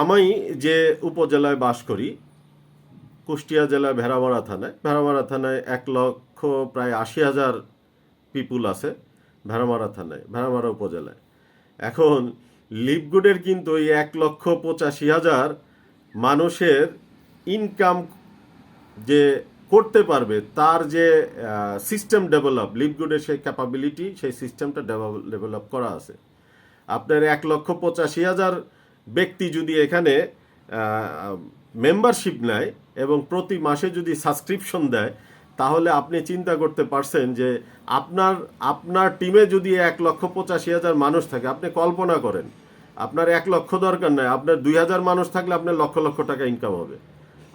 আমি যে উপজেলায় বাস করি, কুষ্টিয়া জেলার ভেড়ামারা থানায় ভেড়ামারা থানায় এক লক্ষ প্রায় আশি হাজার পিপুল আছে ভেড়ামারা থানায়, ভেড়ামারা উপজেলায়। এখন লিপগুডের কিন্তু ওই এক লক্ষ পঁচাশি হাজার মানুষের ইনকাম যে করতে পারবে, তার যে সিস্টেম ডেভেলপ লিপগুডের সেই ক্যাপাবিলিটি সেই সিস্টেমটা ডেভেলপ করা আছে। আপনার এক লক্ষ পঁচাশি হাজার ব্যক্তি যদি এখানে মেম্বারশিপ নেয় এবং প্রতি মাসে যদি সাবস্ক্রিপশন দেয়, তাহলে আপনি চিন্তা করতে পারছেন যে আপনার আপনার টিমে যদি এক লক্ষ পঁচাশি হাজার মানুষ থাকে, আপনি কল্পনা করেন, আপনার এক লক্ষ দরকার নাই, আপনার দুই হাজার মানুষ থাকলে আপনার লক্ষ লক্ষ টাকা ইনকাম হবে।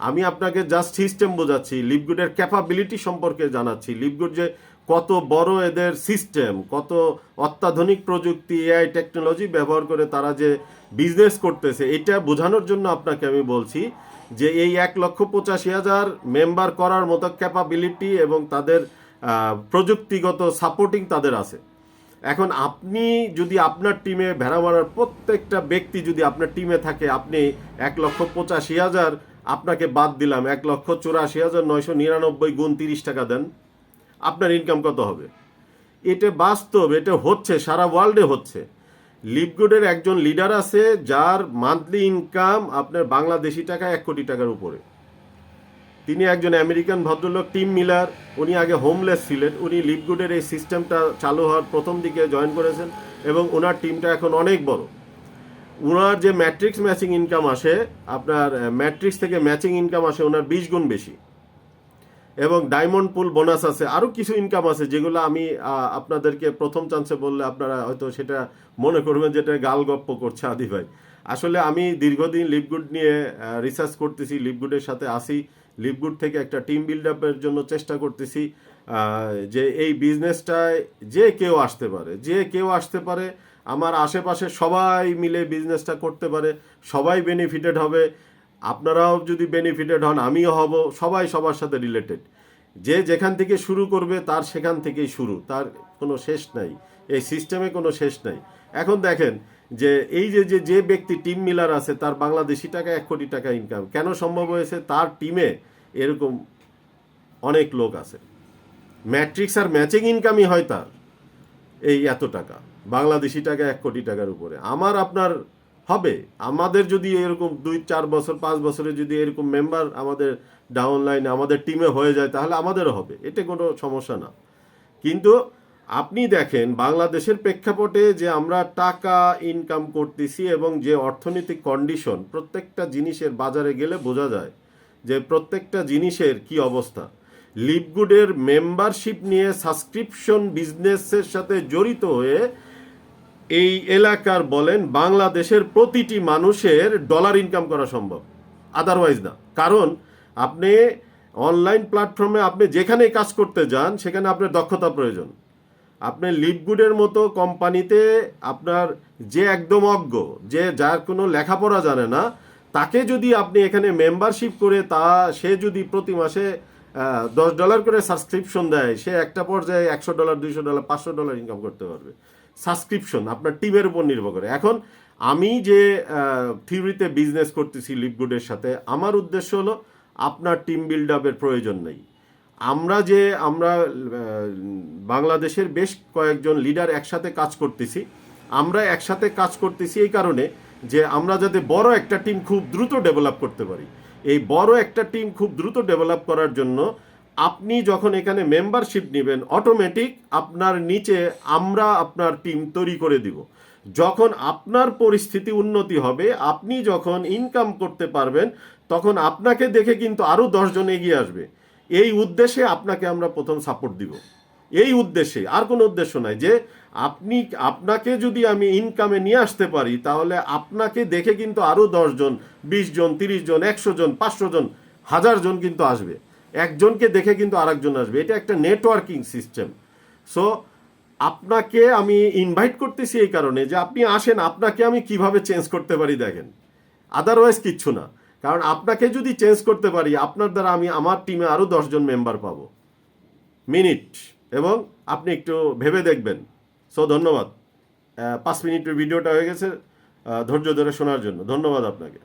আমি আপনাকে জাস্ট সিস্টেম বোঝাচ্ছি লিপগুডের ক্যাপাবিলিটি সম্পর্কে জানাচ্ছি লিপগুড যে কত বড় এদের সিস্টেম, কত অত্যাধুনিক প্রযুক্তি, এআই টেকনোলজি ব্যবহার করে তারা যে বিজনেস করতেছে, এটা বোঝানোর জন্য আপনাকে আমি বলছি যে এই এক লক্ষ পঁচাশি হাজার মেম্বার করার মতো ক্যাপাবিলিটি এবং তাদের প্রযুক্তিগত সাপোর্টিং তাদের আছে। এখন আপনি যদি আপনার টিমে ভেড়া মারার প্রত্যেকটা ব্যক্তি যদি আপনার টিমে থাকে, আপনি এক লক্ষ পঁচাশি হাজার, আপনাকে বাদ দিলাম, এক লক্ষ চুরাশি হাজার নয়শো নিরানব্বই গুণ তিরিশ টাকা দেন। আপনার ইনকাম কত হবে? এটা বাস্তব, এটা হচ্ছে, সারা ওয়ার্ল্ডে হচ্ছে। লিপগুডের একজন লিডার আছে, যার মান্থলি ইনকাম আপনার বাংলাদেশি টাকা এক কোটি টাকার উপরে। তিনি একজন আমেরিকান ভদ্রলোক টিম মিলার উনি আগে হোমলেস ছিলেন, উনি লিপগুডের এই সিস্টেমটা চালু হওয়ার প্রথম দিকে জয়েন করেছেন এবং ওনার টিমটা এখন অনেক বড়। ওনার যে ম্যাট্রিক্স ম্যাচিং ইনকাম আসে, আপনার ম্যাট্রিক্স থেকে ম্যাচিং ইনকাম আসে ওনার বিশ গুণ বেশি। এবং ডায়মন্ড পুল বোনাস আছে। আরও কিছু ইনকাম আছে যেগুলো আমি আপনাদেরকে প্রথম চান্সে বললে আপনারা হয়তো সেটা মনে করবেন যেটা গাল গপ্প করছে আদি ভাই। আসলে আমি দীর্ঘদিন লিপগুড নিয়ে রিসার্চ করতেছি লিপগুডের সাথে আসি। লিপগুড থেকে একটা টিম বিল্ড আপের জন্য চেষ্টা করতেছি যে এই বিজনেসটায় যে কেউ আসতে পারে, যে কেউ আসতে পারে, আমার আশেপাশে সবাই মিলে বিজনেসটা করতে পারে, সবাই বেনিফিটেড হবে। আপনারাও যদি বেনিফিটেড হন, আমিও হব, সবাই সবার সাথে রিলেটেড যে যেখান থেকে শুরু করবে, তার সেখান থেকেই শুরু। তার কোনো শেষ নাই। এই সিস্টেমে কোনো শেষ নাই। এখন দেখেন যে এই যে যে যে ব্যক্তি টিম মিলার আছে, তার বাংলাদেশি টাকা এক কোটি টাকা ইনকাম কেন সম্ভব হয়েছে? তার টিমে এরকম অনেক লোক আছে। ম্যাট্রিক্স আর ম্যাচিং ইনকামই হয় তার, এই এত টাকা। বাংলাদেশি টাকা এক কোটি টাকার উপরে। আমার আপনার হবে। আমাদের যদি এরকম দুই, চার বছর, পাঁচ বছরে যদি এরকম মেম্বার আমাদের ডাউন লাইনে আমাদের টিমে হয়ে যায়, তাহলে আমাদেরও হবে। এটা কোনো সমস্যা না। কিন্তু আপনি দেখেন, বাংলাদেশের প্রেক্ষাপটে যে আমরা টাকা ইনকাম করতেছি এবং যে অর্থনৈতিক কন্ডিশন প্রত্যেকটা জিনিসের বাজারে গেলে বোঝা যায় যে প্রত্যেকটা জিনিসের কি অবস্থা। লিপগুডের মেম্বারশিপ নিয়ে সাবস্ক্রিপশন বিজনেসের সাথে জড়িত হয়ে এই এলাকার বলেন, বাংলাদেশের প্রতিটি মানুষের ডলার ইনকাম করা সম্ভব। আদারওয়াইজ না। কারণ আপনি অনলাইন প্ল্যাটফর্মে আপনি যেখানে কাজ করতে যান, সেখানে আপনার দক্ষতা প্রয়োজন। আপনি লিপগুডের মতো কোম্পানিতে আপনার যে একদম অজ্ঞ, যে যার কোনো লেখাপড়া জানে না, তাকে যদি আপনি এখানে মেম্বারশিপ করে তা, সে যদি প্রতি মাসে দশ ডলার করে সাবস্ক্রিপশন দেয়, সে একটা পর্যায়ে একশো ডলার দুইশো ডলার পাঁচশো ডলার ইনকাম করতে পারবে। সাবস্ক্রিপশন, আপনার টিমের উপর নির্ভর করে। এখন আমি যে থিওরিতে বিজনেস করতেছি লিপগুডের সাথে, আমার উদ্দেশ্য হলো আপনার টিম বিল্ড আপের প্রয়োজন নেই। আমরা যে, আমরা বাংলাদেশের বেশ কয়েকজন লিডার একসাথে কাজ করতেছি, আমরা একসাথে কাজ করতেছি এই কারণে যে, আমরা যাতে বড় একটা টিম খুব দ্রুত ডেভেলপ করতে পারি। এই বড় একটা টিম খুব দ্রুত ডেভেলপ করার জন্য আপনি যখন এখানে মেম্বারশিপ নেবেন অটোমেটিক আপনার নিচে আমরা আপনার টিম তৈরি করে দিব। যখন আপনার পরিস্থিতি উন্নতি হবে, আপনি যখন ইনকাম করতে পারবেন, তখন আপনাকে দেখে কিন্তু আরও দশজন এগিয়ে আসবে। এই উদ্দেশ্যে আপনাকে আমরা প্রথম সাপোর্ট দিব। এই উদ্দেশ্যে, আর কোনো উদ্দেশ্য নাই যে আপনি, আপনাকে যদি আমি ইনকামে নিয়ে আসতে পারি, তাহলে আপনাকে দেখে কিন্তু আরও দশজন বিশ জন, তিরিশ জন, একশো জন, পাঁচশো জন, হাজার জন কিন্তু আসবে। একজনকে দেখে কিন্তু আরেকজন আসবে। এটা একটা নেটওয়ার্কিং সিস্টেম সো আপনাকে আমি ইনভাইট করতেছি এই কারণে যে আপনি আসেন, আপনাকে আমি কীভাবে চেঞ্জ করতে পারি দেখেন। আদারওয়াইজ কিচ্ছু না। কারণ আপনাকে যদি চেঞ্জ করতে পারি, আপনার দ্বারা আমি আমার টিমে আরও দশজন মেম্বার পাবো। মিনিট এবং আপনি একটু ভেবে দেখবেন। সো ধন্যবাদ। পাঁচ মিনিটের ভিডিওটা হয়ে গেছে। ধৈর্য ধরে শোনার জন্য। ধন্যবাদ আপনাকে।